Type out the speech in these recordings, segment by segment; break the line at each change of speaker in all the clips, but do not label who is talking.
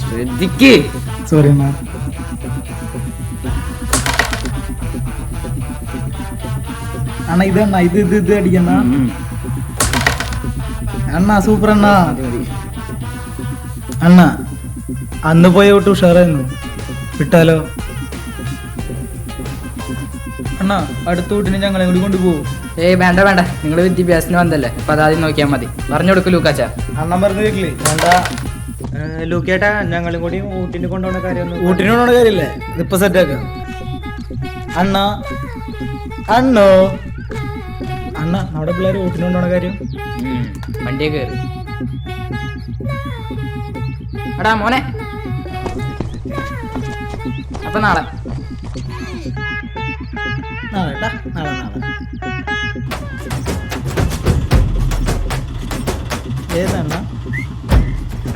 ശ്രദ്ധിക്ക്
sorry അണ്ണാ അണ്ണ ഇത് അണ്ണ ഇത് ഇത് ഇത് അടിക്കണ്ണ അണ്ണ. സൂപ്പർ അണ്ണ. അണ്ണ. അന്ന് പോയ വിട്ട് ഉഷാറായിരുന്നു. വിട്ടാലോ? അണ്ണ അടുത്ത വീട്ടിന് ഞങ്ങളെ കൂടി കൊണ്ടുപോകും
ഏയ് വേണ്ട വേണ്ട. നിങ്ങൾ വിദ്യാഭ്യാസത്തിന് വന്നല്ലേ. അപ്പൊ അതാദ്യം നോക്കിയാൽ മതി. പറഞ്ഞു കൊടുക്കും ലൂക്കാച്ച.
അണ്ണൻ പറഞ്ഞു വീട്ടിൽ വേണ്ട.
ലൂക്കേട്ടാ ഞങ്ങളും കൂടി ഊട്ടിന് കൊണ്ടുപോകുന്ന കാര്യം
ഊട്ടിന് കൊണ്ടുപോണ കാര്യമില്ലേ? ഇതിപ്പോ സെറ്റ് ആക്കാം. അണ്ണ അണ്ണോ. അണ്ണ നമ്മുടെ പിള്ളേർ ഊട്ടിന് കൊണ്ടുപോണ കാര്യം?
വണ്ടിയെ കയറി എടാ മോനെ. അപ്പൊ നാളെ.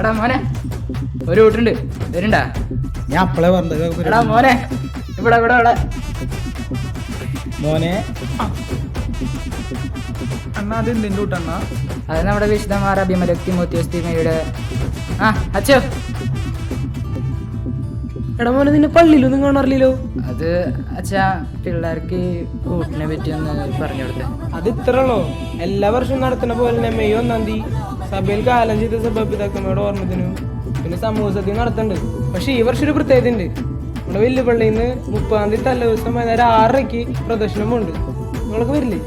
എടാ മോനെ ഒരു വീട്ടുണ്ട് വരുണ്ടാ?
ഞാൻ അപ്പളേ പറഞ്ഞത്
എടാ മോനെ ഇവിടെ ഇവിടെ ഇവിടെ.
മോനെ. അണ്ണാ അത് എന്തിന്റെ കൂട്ടണ്ണ
അത് നമ്മുടെ വിശുദ്ധമാർ അഭിമലക് മോത്യസ്തിമയുടെ ആ അച്ഛോ.
എടാ മോനെ നിന്നെ പള്ളിയിലൊന്നും കാണാറില്ലല്ലോ
അത് അച്ഛാ പിള്ളേർക്ക് കൂട്ടിനെ പറ്റി ഒന്ന് പറഞ്ഞു കൊടുത്തേ.
അത് ഇത്ര ഉള്ളോ എല്ലാ വർഷവും നടത്തുന്ന പോലെ തന്നെ മെയ് ഒന്നാം തീയതി സഭയിൽ കാലം ചെയ്ത സഭാപിതാക്കന്മാരുടെ ഓർമ്മത്തിനും പിന്നെ സമൂഹത്തിൽ നടത്തുന്നുണ്ട് പക്ഷെ ഈ വർഷം ഒരു പ്രത്യേകത ഉണ്ട് നമ്മുടെ വലിയ പള്ളിയിൽ നിന്ന് മുപ്പതാം തീയതി തലേ ദിവസം വൈകുന്നേരം ആറരയ്ക്ക് പ്രദർശനമുണ്ട്. നിങ്ങളൊക്കെ വരില്ലേ?